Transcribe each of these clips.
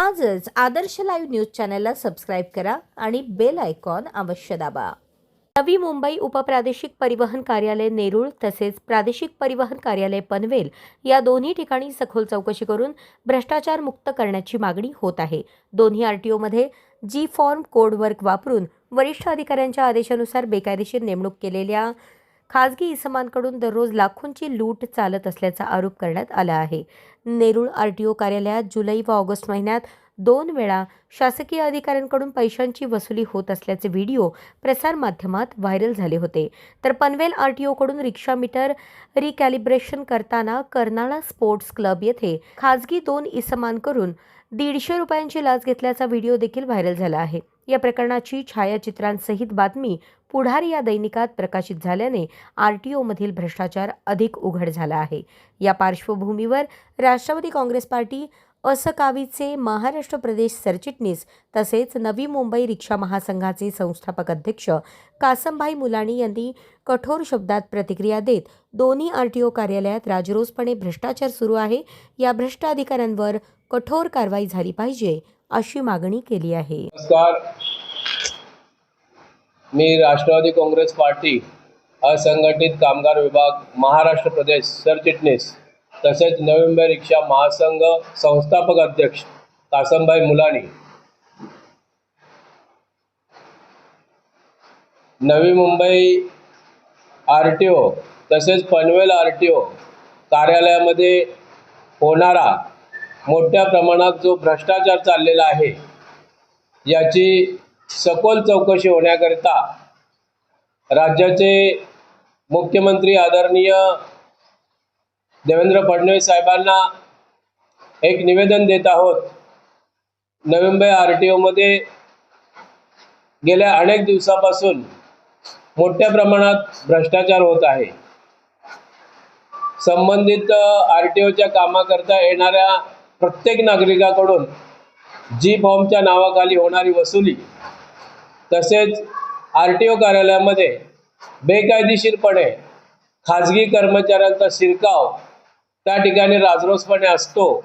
आजच आदर्श live news चॅनलला subscribe करा आणि बेल आयकॉन अवश्य दाबा. नवी मुंबई उपप्रादेशिक परिवहन कार्यालय नेरूळ तसेच प्रादेशिक परिवहन कार्यालय पनवेल या दोन्ही ठिकाणी सखोल चौकशी करून भ्रष्टाचार मुक्त करण्याची मागणी होत आहे. दोन्ही आरटीओमध्ये जी फॉर्म कोडवर्क वापरून वरिष्ठ अधिकाऱ्यांच्या आदेशानुसार बेकायदेशीर नेमणूक केलेल्या खाजगी इसमांकडून दररोज लाखोंची लूट चालत असल्याचा आरोप करण्यात आला आहे. नेरूळ ओ कार्यालयात जुलै व ऑगस्ट महिन्यात दोन वेळा शासकीय अधिकाऱ्यांकडून पैशांची वसुली होत असल्याचे व्हिडिओ प्रसारमाध्यमात व्हायरल झाले होते. तर पनवेल आर टी ओकडून रिक्षा मीटर रिकॅलिब्रेशन करताना कर्नाळा स्पोर्ट्स क्लब येथे खाजगी दोन इसमांकडून दीडशे रुपयांची लाच घेतल्याचा व्हिडिओ देखील व्हायरल झाला आहे. या प्रकरणाची छायाचित्रांसहित बातमी पुढारी या दैनिकात प्रकाशित झाल्याने आर टी ओमधील भ्रष्टाचार अधिक उघड झाला आहे. या पार्श्वभूमीवर राष्ट्रवादी काँग्रेस पार्टी असकावीचे महाराष्ट्र प्रदेश सरचिटणीस तसेच नवी मुंबई रिक्षा महासंघाचे संस्थापक अध्यक्ष कासमभाई मुलाणी यांनी कठोर शब्दात प्रतिक्रिया देत दोन्ही आर टी ओ कार्यालयात राजरोसपणे भ्रष्टाचार सुरू आहे. या भ्रष्ट अधिकाऱ्यांवर कठोर कारवाई झाली पाहिजे अशी मागणी केली आहे. नमस्कार. मी राष्ट्रवादी काँग्रेस पार्टी असंघटित कामगार विभाग महाराष्ट्र प्रदेश सरचिटणीस तसेच नवी मुंबई रिक्षा महासंघ संस्थापक अध्यक्ष कासमभाई मुलानी. नवी मुंबई आर टी ओ तसेच पनवेल आर टी ओ कार्यालयामध्ये होणारा मोठ्या प्रमाणात जो भ्रष्टाचार चाललेला आहे याची सखोल चौकशी होण्याकरिता राज्याचे मुख्यमंत्री आदरणीय देवेंद्र फडणवीस साहेबांना एक निवेदन देत आहोत. नवी आर टी ओमध्ये गेल्या अनेक दिवसापासून मोठ्या प्रमाणात भ्रष्टाचार होत आहे. संबंधित आर टी ओच्या कामाकरता येणाऱ्या प्रत्येक नागरिकाकडून जी फॉर्मच्या नावाखाली होणारी वसुली तसेच आर टी ओ कार्यालयामध्ये बेकायदेशीरपणे खाजगी कर्मचाऱ्यांचा शिरकाव त्या ठिकाणी राजरोसपणे असतो.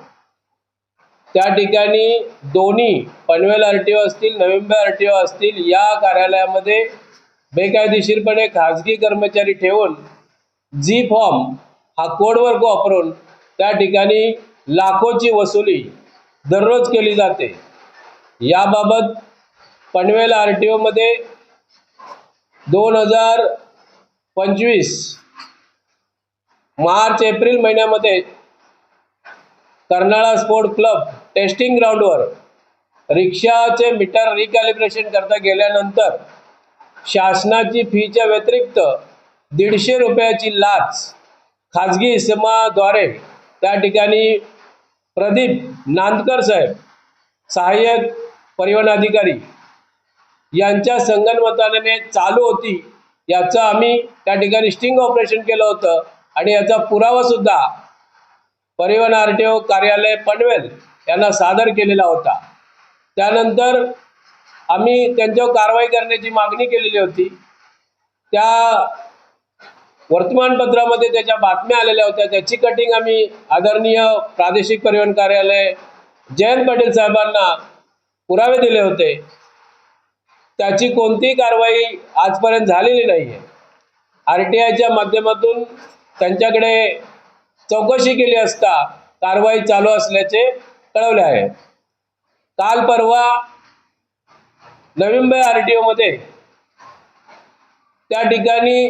त्या ठिकाणी दोन्ही पनवेल आर टी ओ असतील नोव्हेंबर आर टी ओ असतील या कार्यालयामध्ये बेकायदेशीरपणे खाजगी कर्मचारी ठेवून जी फॉर्म हा कोडवर्क वापरून त्या ठिकाणी लाखोची वसुली दररोज केली जाते. याबाबत पनवेल आर टी ओमध्ये दोन हजार पंचवीस मार्च एप्रिल महिन्यामध्ये कर्नाळा स्पोर्ट क्लब टेस्टिंग ग्राउंडवर रिक्षाचे मीटर रिकॅलिब्रेशन करता गेल्यानंतर शासनाची फीच्या व्यतिरिक्त दीडशे रुपयाची लाच खाजगी इसमाद्वारे त्या ठिकाणी प्रदीप नांदकर साहेब सहाय्यक परिवहन अधिकारी. यांच्या संगनमताने चालू होती. याचं आम्ही त्या ठिकाणी स्टिंग ऑपरेशन केलं होतं आणि याचा पुरावा सुद्धा परिवहन आर टी ओ कार्यालय पनवेल यांना सादर केलेला होता. त्यानंतर आम्ही त्यांच्यावर कारवाई करण्याची मागणी केलेली होती. त्या वर्तमानपत्रामध्ये त्याच्या बातम्या आलेल्या होत्या. त्याची कटिंग आम्ही आदरणीय प्रादेशिक परिवहन कार्यालय जयंत पाटील साहेबांना पुरावे दिले होते. त्याची कोणतीही कारवाई आजपर्यंत झालेली नाही आहे आर टी आयच्या माध्यमातून त्यांच्याकडे चौकशी केली असता कारवाई चालू असल्याचे कळवले आहे. काल परवा नवी मुंबई आर टी ओमध्ये त्या ठिकाणी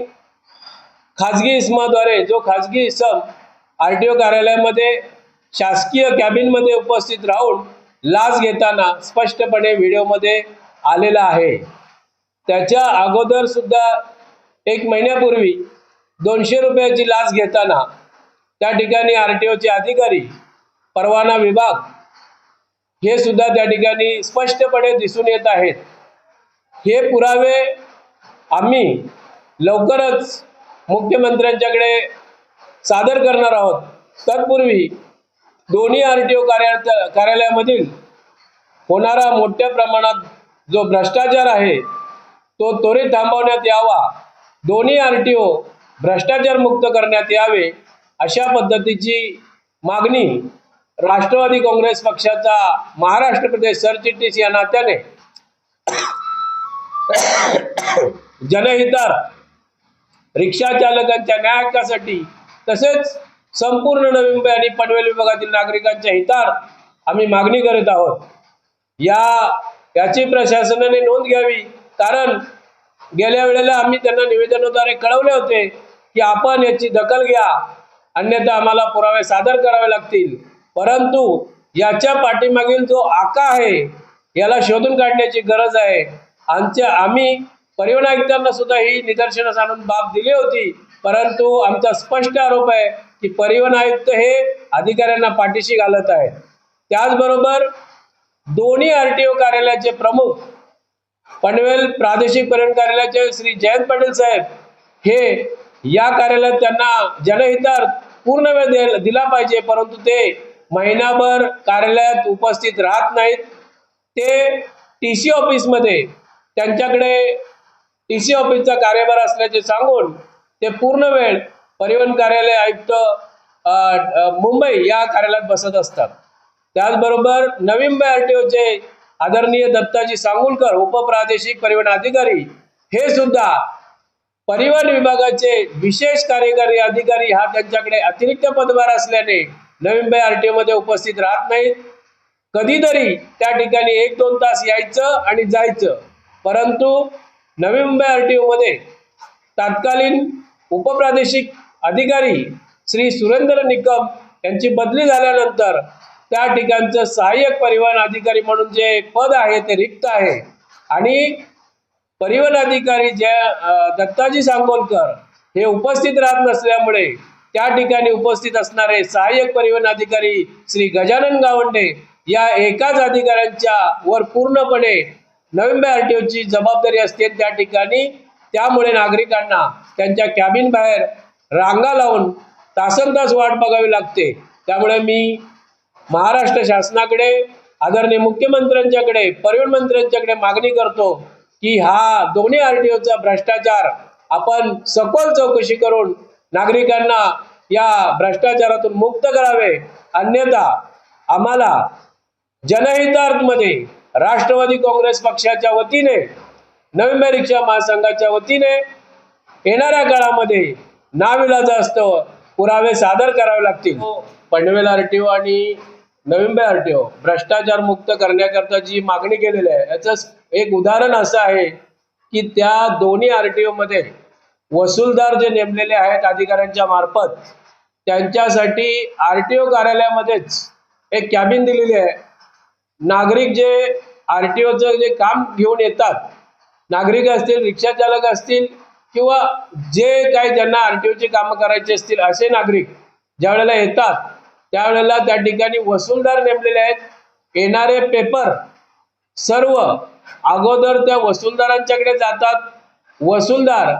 खाजगी इसमाद्वारे जो खाजगी इसम आर टी ओ कार्यालयामध्ये शासकीय कॅबिनमध्ये उपस्थित राहून लाच घेताना स्पष्टपणे व्हिडिओमध्ये आलेला आहे. त्याच्या अगोदर सुद्धा एक महिन्यापूर्वी दोनशे रुपयाची लाच घेताना त्या ठिकाणी आर टी ओचे अधिकारी परवाना विभाग हे सुद्धा त्या ठिकाणी स्पष्टपणे दिसून येत आहेत. हे पुरावे आम्ही लवकरच मुख्यमंत्र्यांच्याकडे सादर करणार आहोत. तत्पूर्वी दोन्ही आर टी ओ कार्या कार्यालयामधील होणारा मोठ्या प्रमाणात जो भ्रष्टाचार आहे तो त्वरित थांबवण्यात यावा. दोन्ही आर टी ओ भ्रष्टाचार मुक्त करण्यात यावे अशा पद्धतीची मागणी राष्ट्रवादी काँग्रेस पक्षाचा महाराष्ट्र प्रदेश सरचिटणीस या नात्याने जनहितार्थ रिक्षा चालकांच्या न्याय तसेच संपूर्ण नवी मुंबई आणि पनवेल विभागातील नागरिकांच्या हितार्थ आम्ही मागणी करत आहोत. या याची प्रशासनाने नोंद घ्यावी. कारण गेल्या वेळेला आम्ही त्यांना निवेदनाद्वारे कळवले होते की आपण याची दखल घ्या. अन्यथा आम्हाला पुरावे सादर करावे लागतील. परंतु याच्या पाठीमागील जो आका आहे याला शोधून काढण्याची गरज आहे. आमच्या आम्ही परिवहनायुक्तांना सुद्धा ही निदर्शनास आणून बाब दिली होती. परंतु आमचा स्पष्ट आरोप आहे की परिवहन आयुक्त हे अधिकाऱ्यांना पाठीशी घालत आहेत. त्याचबरोबर दोन्ही आर टी ओ कार्यालयाचे प्रमुख पनवेल प्रादेशिक परिवहन कार्यालयाचे श्री जयंत पाटील साहेब हे या कार्यालयात त्यांना जनहितार्थ पूर्ण वेळ दे- दिला पाहिजे परंतु ते महिनाभर कार्यालयात उपस्थित राहत नाहीत. ते टी सी ऑफिसमध्ये त्यांच्याकडे टी सी ऑफिसचा कार्यभार असल्याचे सांगून ते पूर्ण वेळ परिवहन कार्यालय आयुक्त मुंबई या कार्यालयात बसत असतात. त्याचबरोबर नवी मुंबई आर टी ओचे आदरणीय दत्ताजी सांगुलकर उपप्रादेशिक परिवहन अधिकारी हे सुद्धा परिवहन विभागाचे विशेष कार्यकारी अधिकारी हा त्यांच्याकडे अतिरिक्त पदभार असल्याने नवी मुंबई आर टी मध्ये उपस्थित राहत नाहीत. कधीतरी त्या ठिकाणी एक दोन तास यायचं आणि जायचं. परंतु नवी मुंबई आर टी मध्ये तत्कालीन उपप्रादेशिक अधिकारी श्री सुरेंद्र निकम यांची बदली झाल्यानंतर त्या ठिकाणचं सहाय्यक परिवहन अधिकारी म्हणून जे पद आहे ते रिक्त आहे. आणि परिवहन अधिकारी जे दत्ताजी सांगोलकर हे उपस्थित राहत नसल्यामुळे त्या ठिकाणी उपस्थित असणारे सहाय्यक परिवहन अधिकारी श्री गजानन गावंडे या एकाच अधिकाऱ्यांच्या वर पूर्णपणे नवीन आर टी ओची जबाबदारी असते त्या ठिकाणी. त्यामुळे नागरिकांना त्यांच्या कॅबिन बाहेर रांगा लावून तासन तास वाट बघावी लागते. त्यामुळे मी महाराष्ट्र शासनाकडे आदरणीय मुख्यमंत्र्यांच्याकडे परिवहन मंत्र्यांच्याकडे मागणी करतो की हा दोन्ही आर टी ओचा भ्रष्टाचार आपण सखोल चौकशी करून नागरिकांना या भ्रष्टाचारातून मुक्त करावे. अन्यथा आम्हाला जनहितार्थमध्ये राष्ट्रवादी काँग्रेस पक्षाच्या वतीने नवी रिक्षा महासंघाच्या वतीने येणाऱ्या काळामध्ये नाविलाज असतं पुरावे सादर करावे लागतील. हो, पनवेल आरटीओ आणि नवी आरटीओ भ्रष्टाचार मुक्त करण्याकरता जी मागणी केलेली आहे याचं एक उदाहरण असं आहे की त्या दोन्ही आरटीओ मध्ये वसूलदार जे नेमलेले आहेत अधिकाऱ्यांच्या मार्फत त्यांच्यासाठी आरटीओ कार्यालयामध्येच एक कॅबिन दिलेली आहे. नागरिक जे आरटीओचं जे काम घेऊन येतात नागरिक असतील रिक्षा चालक असतील किंवा जे काही ज्यांना आरटीओची कामं करायची असतील असे नागरिक ज्या वेळेला येतात त्यावेळेला त्या ठिकाणी वसूलदार नेमलेले आहेत. येणारे पेपर सर्व अगोदर त्या वसूलदारांच्याकडे जातात. वसूलदार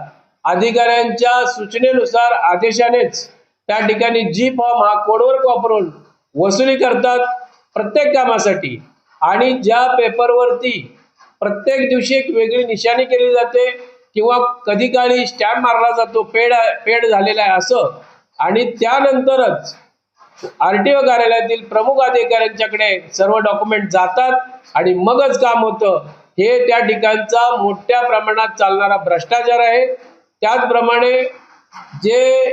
अधिकाऱ्यांच्या सूचनेनुसार आदेशानेच त्या ठिकाणी जी फॉर्म हा कोडवर्क वापरून वसुली करतात. प्रत्येक कामासाठी. आणि ज्या पेपरवरती प्रत्येक दिवशी एक वेगळी निशाणी केली जाते किंवा कधी काळी स्टॅम्प मारला जातो पेड पेड झालेला आहे असं. आणि त्यानंतरच आर टी ओ कार्यालयातील प्रमुख अधिकाऱ्यांच्याकडे सर्व डॉक्युमेंट जातात आणि मगच काम होतं. हे त्या ठिकाणचा मोठ्या प्रमाणात चालणारा भ्रष्टाचार आहे. त्याचप्रमाणे जे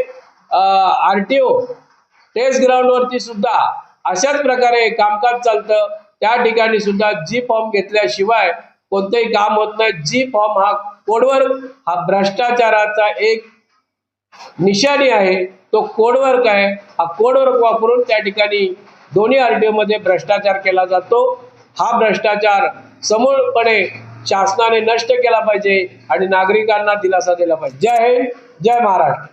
आर टी ओ टेस्ट ग्राउंडवरती सुद्धा अशाच प्रकारे कामकाज चालतं. त्या ठिकाणी सुद्धा जी फॉर्म घेतल्याशिवाय कोणतंही काम होत नाही. जी फॉर्म हा कोडवर हा भ्रष्टाचाराचा एक निशाणी आहे. तो कोडवर्क आहे हा कोडवर्क वापरून त्या ठिकाणी दोन्ही आरटीओमध्ये भ्रष्टाचार केला जातो. हा भ्रष्टाचार समूळपणे शासनाने नष्ट केला पाहिजे आणि नागरिकांना दिलासा दिला पाहिजे. जय हिंद जय महाराष्ट्र.